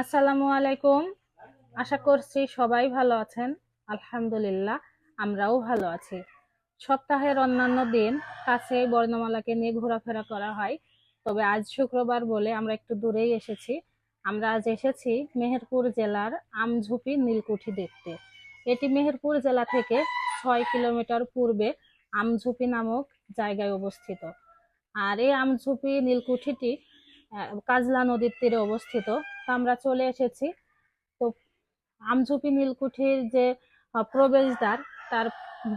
আসসালামু আলাইকুম। আশা করছি সবাই ভালো আছেন। আলহামদুলিল্লাহ, আমরাও ভালো আছি। সপ্তাহের অন্যান্য দিন কাছে বর্ণমালাকে নিয়ে ঘোরাফেরা করা হয়। তবে আজ শুক্রবার বলে আমরা একটু দূরেই এসেছি। আমরা আজ এসেছি মেহেরপুর জেলার আমঝুপি নীলকুঠি দেখতে। এটি মেহেরপুর জেলা থেকে ছয় কিলোমিটার পূর্বে আমঝুপি নামক জায়গায় অবস্থিত। আর এই আমঝুপি নীলকুঠিটি কাজলা নদীর তীরে অবস্থিত। আমরা চলে এসেছি। তো আমঝুপি নীলকুঠির যে প্রবেশদ্বার তার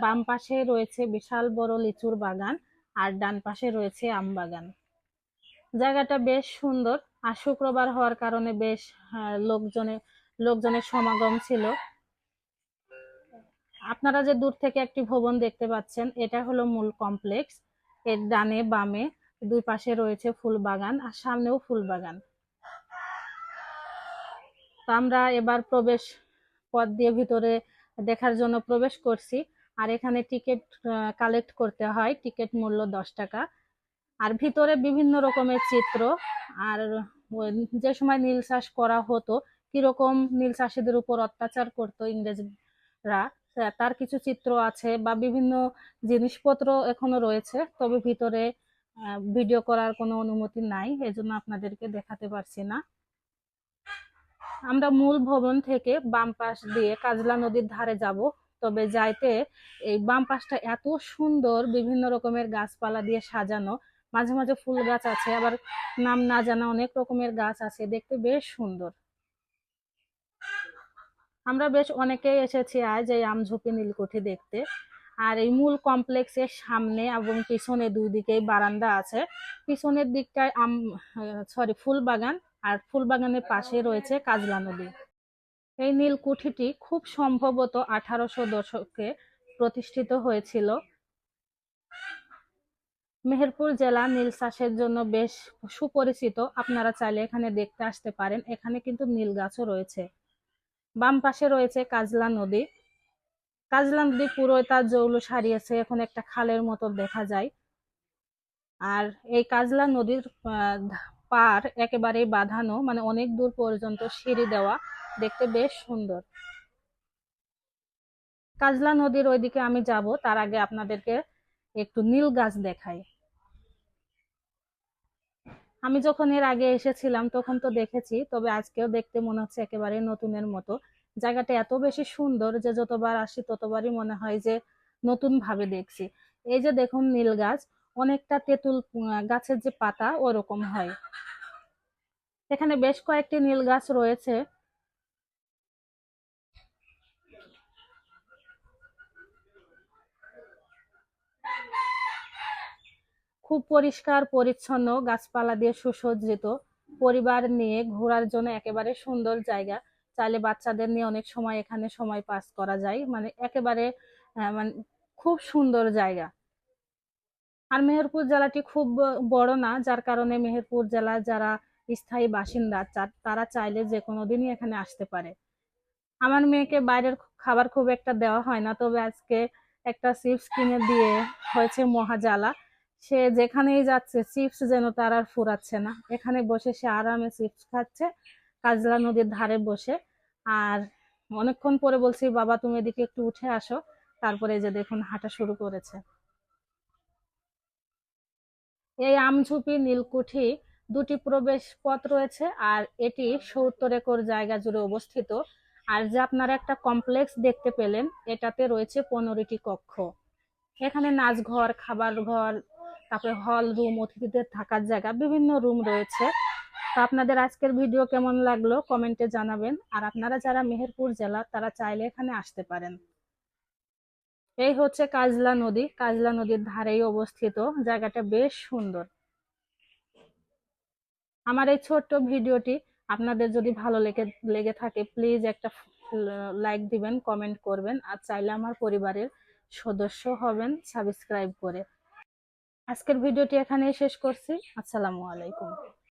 বাম পাশে রয়েছে বিশাল বড় লিচুর বাগান আর ডান পাশে রয়েছে আম বাগান। জায়গাটা বেশ সুন্দর। আর শুক্রবার হওয়ার কারণে বেশ আহ, লোকজনের লোকজনের সমাগম ছিল। আপনারা যে দূর থেকে একটি ভবন দেখতে পাচ্ছেন এটা হলো মূল কমপ্লেক্স। এর ডানে বামে দুই পাশে রয়েছে ফুল বাগান আর সামনেও ফুল বাগান। তো আমরা এবার প্রবেশ পথ দিয়ে ভিতরে দেখার জন্য প্রবেশ করছি। আর এখানে টিকিট কালেক্ট করতে হয়। টিকিট মূল্য দশ টাকা। আর ভিতরে বিভিন্ন রকমের চিত্র। আর যে সময় নীল চাষ করা হতো, কীরকম নীল চাষিদের উপর অত্যাচার করতো ইংরেজরা তার কিছু চিত্র আছে বা বিভিন্ন জিনিসপত্র এখনও রয়েছে। তবে ভিতরে ভিডিও করার কোনো অনুমতি নাই। এজন্য আপনাদেরকে দেখাতে পারছি না। আমরা মূল ভবন থেকে বাম পাশ দিয়ে কাজলা নদীর ধারে যাব। তবে যাইতে এই বাম পাশটা এত সুন্দর, বিভিন্ন রকমের গাছপালা দিয়ে সাজানো। মাঝে মাঝে ফুল গাছ আছে, আবার নাম না জানা অনেক রকমের গাছ আছে, দেখতে বেশ সুন্দর। আমরা বেশ অনেকেই এসেছি আজ এই আমঝুপি নীলকুঠি দেখতে। আর এই মূল কমপ্লেক্সের সামনে এবং পিছনে দুই দিকেই বারান্দা আছে। পিছনের দিকটায় আম সরি ফুল বাগান আর ফুল বাগানের পাশে রয়েছে কাজলা নদী। এই নীলকুঠিটি খুব সম্ভবত আঠারোশো দশকে প্রতিষ্ঠিত হয়েছিল। মেহেরপুর জেলা নীল চাষের জন্য বেশ সুপরিচিত। আপনারা চাইলে এখানে দেখতে আসতে পারেন। এখানে কিন্তু নীল গাছও রয়েছে। বাম পাশে রয়েছে কাজলা নদী। কাজলা নদী পুরো তার জৌলুস হারিয়েছে এখন একটা খালের মতো দেখা যায়। আর এই কাজলা নদীর পার একেবারেই বাঁধানো মানে অনেক দূর পর্যন্ত সিঁড়ি দেওয়া, দেখতে বেশ সুন্দর। কাজলা নদীর ওইদিকে আমি যাব, তার আগে আপনাদেরকে একটু নীল গাছ দেখাই। আমি যখন এর আগে এসেছিলাম, তখন তো দেখেছি, তবে আজকেও দেখতে মনে হচ্ছে একেবারে নতুনের মতো। জায়গাটা এত বেশি সুন্দর যে যতবার আসি ততবারই মনে হয় যে নতুন ভাবে দেখছি। এই যে দেখুন নীল গাছ অনেকটা তেঁতুল গাছের যে পাতা ওরকম হয়। এখানে বেশ কয়েকটি নীল গাছ রয়েছে। খুব পরিষ্কার, পরিচ্ছন্ন, গাছপালা দিয়ে সুসজ্জিত, পরিবার নিয়ে ঘোরার জন্য একেবারে সুন্দর জায়গা। চাইলে বাচ্চাদের নিয়ে অনেক সময় এখানে সময় পাস করা যায়। মানে একেবারে মানে খুব সুন্দর জায়গা। আর মেহেরপুর জেলাটি খুব বড় না, যার কারণে মেহেরপুর জেলার যারা স্থায়ী বাসিন্দা তারা চাইলে যে কোনো দিনই এখানে আসতে পারে। আমার মেয়েকে বাইরের খাবার খুব একটা দেওয়া হয় না, তবে আজকে একটা চিপস কিনে দিয়ে হয়েছে মহাজালা। সে যেখানেই যাচ্ছে, চিপস যেন তার আর ফুরাচ্ছে না। এখানে বসে সে আরামে চিপস খাচ্ছে, কাজলা নদীর ধারে বসে। আর অনেকক্ষণ পরে বলছি, বাবা, তুমি এদিকে একটু উঠে আসো। তারপরে যে দেখুন, হাঁটা শুরু করেছে। এই আমঝুপি, নীলকুঠি দুটি প্রবেশ পথ রয়েছে আর এটি সত্তর একর জায়গা জুড়ে অবস্থিত। আর যে আপনারা একটা কমপ্লেক্স দেখতে পেলেন, এটাতে রয়েছে পনেরোটি কক্ষ। এখানে নাচ ঘর খাবার ঘর, তারপরে হল রুম, অতিথিদের থাকার জায়গা, বিভিন্ন রুম রয়েছে। তো আপনাদের আজকের ভিডিও কেমন লাগল, কমেন্টে জানাবেন। আর আপনারা যারা মেহেরপুর জেলা, তারা চাইলে এখানে আসতে পারেন। এই হচ্ছে কাজলা নদী। কাজলা নদীর ধারেই অবস্থিত। জায়গাটা বেশ সুন্দর। আমার এই ছোট্ট ভিডিওটি আপনাদের যদি ভালো লেগে লেগে থাকে প্লিজ একটা লাইক দিবেন কমেন্ট করবেন, আর চাইলে আমার পরিবারের সদস্য হবেন সাবস্ক্রাইব করে। আজকের ভিডিওটি এখানেই শেষ করছি। আসসালামু আলাইকুম।